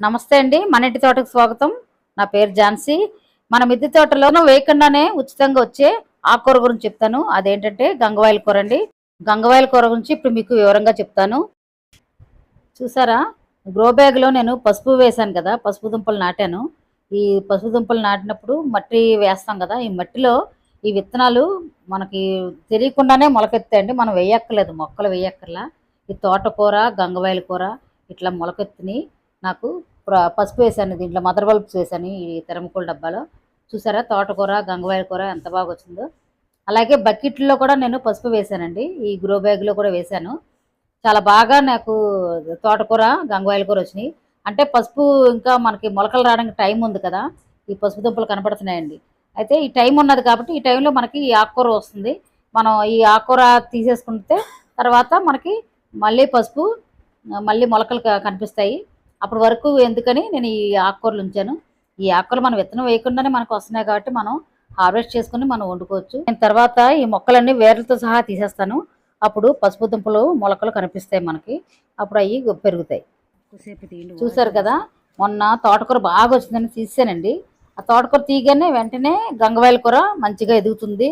నమస్తే అండి. మన ఇంటి తోటకు స్వాగతం. నా పేరు ఝాన్సీ. మన మిద్దె తోటలోనూ వేయకుండానే ఉచితంగా వచ్చే ఆకుకూర గురించి చెప్తాను. అదేంటంటే గంగవాయల కూర అండి. గంగవాయల కూర గురించి ఇప్పుడు మీకు వివరంగా చెప్తాను. చూసారా? గ్రో బ్యాగ్లో నేను పసుపు వేశాను కదా. పసుపు దుంపలు నాటాను. ఈ పసుపు దుంపలు నాటినప్పుడు మట్టి వేస్తాం కదా. ఈ మట్టిలో ఈ విత్తనాలు మనకి తెలియకుండానే మొలకెత్తాయండి. మనం వేయక్కర్లేదు. మొక్కలు వేయక్కర్లా. ఈ తోటకూర గంగవాయల కూర ఇట్లా మొలకెత్తిని నాకు పసుపు వేసాను దీంట్లో మదర్ బల్బ్స్ వేసాను ఈ తెరమకూల డబ్బాలో. చూసారా? తోటకూర గంగవాయల కూర ఎంత బాగా వచ్చిందో. అలాగే బకెట్లో కూడా నేను పసుపు వేసానండి. ఈ గ్రో బ్యాగ్లో కూడా వేశాను చాలా బాగా నాకు తోటకూర గంగవాయల కూర వచ్చినాయి. అంటే పసుపు ఇంకా మనకి మొలకలు రావడానికి టైం ఉంది కదా. ఈ పసుపు దుంపలు కనపడుతున్నాయండి. అయితే ఈ టైం ఉన్నది కాబట్టి ఈ టైంలో మనకి ఈ ఆకుకూర వస్తుంది. మనం ఈ ఆకుకూర తీసేసుకుంటే తర్వాత మనకి మళ్ళీ పసుపు మళ్ళీ మొలకలు కనిపిస్తాయి. అప్పటి వరకు ఎందుకని నేను ఈ ఆకుకూరలు ఉంచాను. ఈ ఆకుకూరలు మనం విత్తనం వేయకుండానే మనకు వస్తున్నాయి కాబట్టి మనం హార్వెస్ట్ చేసుకుని మనం వండుకోవచ్చు. నేను తర్వాత ఈ మొక్కలన్నీ వేర్లతో సహా తీసేస్తాను. అప్పుడు పసుపు దుంపలు మొలకలు కనిపిస్తాయి మనకి. అప్పుడు అవి పెరుగుతాయి. చూసారు కదా మొన్న తోటకూర బాగా వచ్చిందని తీసానండి. ఆ తోటకూర తీయగానే వెంటనే గంగవాయల కూర మంచిగా ఎదుగుతుంది.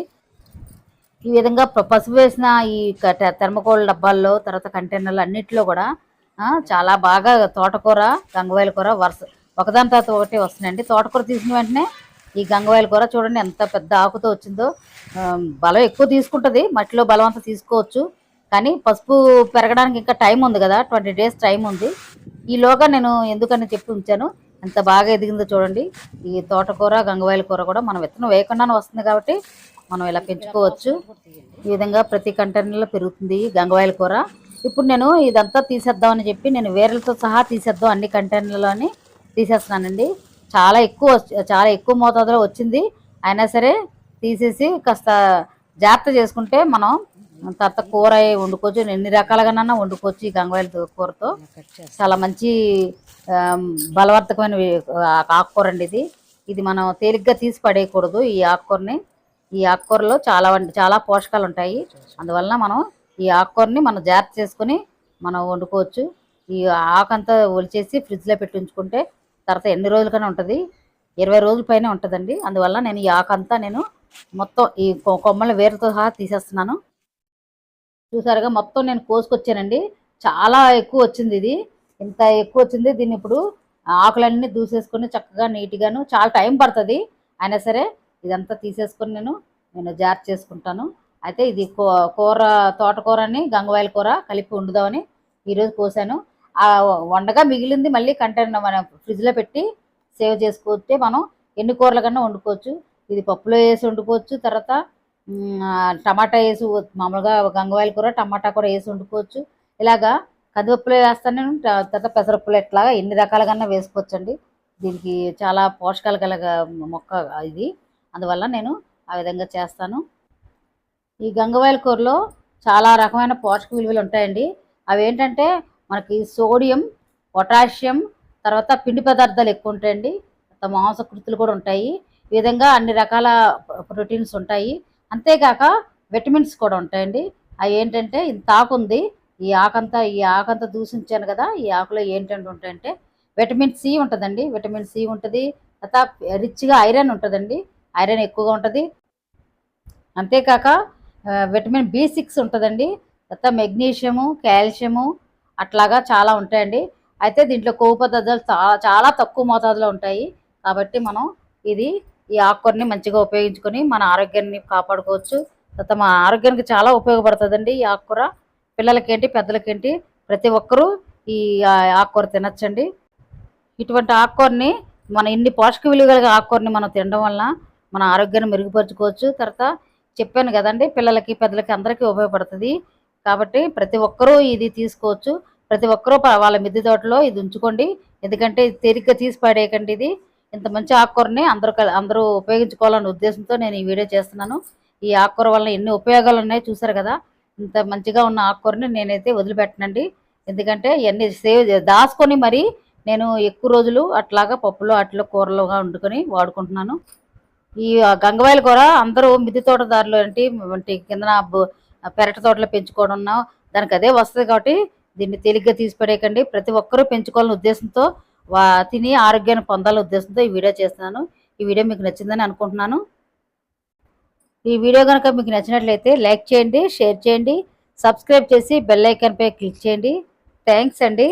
ఈ విధంగా పసుపు వేసిన ఈ థెర్మకోల్ డబ్బాల్లో తర్వాత కంటైనర్లు అన్నిట్లో కూడా చాలా బాగా తోటకూర గంగవాయల కూర వరుస. ఒకదాని తర్వాత ఒకటి వస్తున్నాయండి. తోటకూర తీసిన వెంటనే ఈ గంగవాయల కూర చూడండి ఎంత పెద్ద ఆకుతో వచ్చిందో. బలం ఎక్కువ తీసుకుంటుంది. మట్టిలో బలం అంతా తీసుకోవచ్చు. కానీ పసుపు పెరగడానికి ఇంకా టైం ఉంది కదా. ట్వంటీ డేస్ టైం ఉంది. ఈలోగా నేను ఎందుకని చెప్పి ఉంచాను? ఎంత బాగా ఎదిగిందో చూడండి. ఈ తోటకూర గంగవాయల కూర కూడా మనం విత్తనం వేయకుండానే వస్తుంది కాబట్టి మనం ఇలా పెంచుకోవచ్చు. ఈ విధంగా ప్రతి కంటైనర్లో పెరుగుతుంది గంగవాయల కూర. ఇప్పుడు నేను ఇదంతా తీసేద్దామని చెప్పి నేను వేర్లతో సహా తీసేద్దాం అన్ని కంటైనర్లోని తీసేస్తున్నానండి. చాలా ఎక్కువ చాలా ఎక్కువ మోతాదులో వచ్చింది. అయినా సరే తీసేసి కాస్త జాగ్రత్త చేసుకుంటే మనం తర్వాత కూర వండుకోవచ్చు. ఎన్ని రకాలుగానైనా వండుకోవచ్చు ఈ గంగవాయల కూరతో. చాలా మంచి బలవర్ధకమైన ఆకుకూర అండి ఇది. ఇది మనం తేలిగ్గా తీసి పడేయకూడదు ఈ ఆకుకూరని. ఈ ఆకుకూరలో చాలా చాలా పోషకాలు ఉంటాయి అందువలన మనం ఈ ఆకుకూరని మనం జాగ్రత్త చేసుకుని మనం వండుకోవచ్చు. ఈ ఆకంతా ఒలిచేసి ఫ్రిడ్జ్లో పెట్టి ఉంచుకుంటే తర్వాత ఎన్ని రోజులకైనా ఉంటుంది. ఇరవై రోజుల పైన ఉంటుందండి. అందువల్ల నేను ఈ ఆకంతా నేను మొత్తం ఈ కొ- కొమ్మల వేరుతో సహా తీసేస్తున్నాను. చూసారుగా మొత్తం నేను కోసుకొచ్చానండి. చాలా ఎక్కువ వచ్చింది ఇది. ఇంత ఎక్కువ వచ్చింది. దీన్ని ఇప్పుడు ఆకులన్నీ దూసేసుకొని చక్కగా నీట్గాను చాలా టైం పడుతుంది. అయినా సరే ఇదంతా తీసేసుకొని నేను నేను జార్ చేసుకుంటాను. అయితే ఇది కూ- కూర తోటకూరని గంగవాయల కూర కలిపి వండుదామని ఈరోజు కోసాను. ఆ వండగా మిగిలింది మళ్ళీ కంటైనర్ మనం ఫ్రిడ్జ్లో పెట్టి సేవ్ చేసుకుంటే మనం ఎన్ని కూరల కన్నా వండుకోవచ్చు. ఇది పప్పులో వేసి వండుకోవచ్చు తర్వాత టమాటా వేసి మామూలుగా గంగవాయల కూర టమాటా కూడా వేసి వండుకోవచ్చు. ఇలాగా కందిపప్పులో వేస్తాను నేను తర్వాత పెసరప్పులో ఎట్లాగా ఎన్ని రకాలుగా వేసుకోవచ్చండి. దీనికి చాలా పోషకాలు కలగ మొక్క ఇది. అందువల్ల నేను ఆ విధంగా చేస్తాను. ఈ గంగవాయల కూరలో చాలా రకమైన పోషక విలువలు ఉంటాయండి. అవి ఏంటంటే మనకి సోడియం పొటాషియం తర్వాత పిండి పదార్థాలు ఎక్కువ ఉంటాయండి. మాంసకృతులు కూడా ఉంటాయి. ఈ విధంగా అన్ని రకాల ప్రోటీన్స్ ఉంటాయి. అంతేకాక విటమిన్స్ కూడా ఉంటాయండి. అవి ఏంటంటే ఇంత ఆకు ఉంది ఈ ఆకంతా ఈ ఆకంతా దూషించాను కదా ఈ ఆకులో ఏంటంటే ఉంటాయంటే విటమిన్ సి ఉంటుందండి. విటమిన్ సి ఉంటుంది. తర్వాత రిచ్గా ఐరన్ ఉంటుందండి. ఐరన్ ఎక్కువగా ఉంటుంది. అంతేకాక విటమిన్ బి సిక్స్ ఉంటుందండి. తర్వాత మెగ్నీషియము కాల్షియము అట్లాగా చాలా ఉంటాయండి. అయితే దీంట్లో కొవ్వు పదార్థాలు చాలా చాలా తక్కువ మోతాదులో ఉంటాయి. కాబట్టి మనం ఇది ఈ ఆకుకూరని మంచిగా ఉపయోగించుకొని మన ఆరోగ్యాన్ని కాపాడుకోవచ్చు. తర్వాత మన ఆరోగ్యానికి చాలా ఉపయోగపడుతుందండి ఈ ఆకుకూర. పిల్లలకేంటి పెద్దలకేంటి ప్రతి ఒక్కరూ ఈ ఆకుకూర తినచ్చండి. ఇటువంటి ఆకుకూరని మన ఇన్ని పోషక విలువలు ఆకుకూరని మనం తినడం వలన మన ఆరోగ్యాన్ని మెరుగుపరుచుకోవచ్చు. తర్వాత చెప్పాను కదండి పిల్లలకి పెద్దలకి అందరికీ ఉపయోగపడుతుంది. కాబట్టి ప్రతి ఒక్కరూ ఇది తీసుకోవచ్చు. ప్రతి ఒక్కరూ వాళ్ళ మిద్దె తోటలో ఇది ఉంచుకోండి. ఎందుకంటే తేలిగ్గా తీసి పడేయకండి ఇది. ఇంత మంచి ఆకుకూరని అందరూ అందరూ ఉపయోగించుకోవాలనే ఉద్దేశంతో నేను ఈ వీడియో చేస్తున్నాను. ఈ ఆకుకూర వల్ల ఎన్ని ఉపయోగాలు ఉన్నాయో చూసారు కదా. ఇంత మంచిగా ఉన్న ఆకుకూరని నేనైతే వదిలిపెట్టనండి. ఎందుకంటే ఇవన్నీ సేవ్ దాచుకొని మరి నేను ఎక్కువ రోజులు అట్లాగా పప్పులో అట్లా కూరలుగా వండుకొని వాడుకుంటున్నాను. ఈ గంగవాయలు కూర అందరూ మిద్దె తోటదారులు ఏంటి వంటి కింద పెరటి తోటలో పెంచుకోవడం దానికి అదే వస్తుంది కాబట్టి దీన్ని తేలిగ్గా తీసిపడేయకండి. ప్రతి ఒక్కరూ పెంచుకోవాలని ఉద్దేశంతో వా తిని ఆరోగ్యాన్ని పొందాలని ఉద్దేశంతో ఈ వీడియో చేస్తున్నాను. ఈ వీడియో మీకు నచ్చిందని అనుకుంటున్నాను. ఈ వీడియో కనుక మీకు నచ్చినట్లయితే లైక్ చేయండి షేర్ చేయండి సబ్స్క్రైబ్ చేసి బెల్ ఐకాన్పై క్లిక్ చేయండి. థ్యాంక్స్ అండి.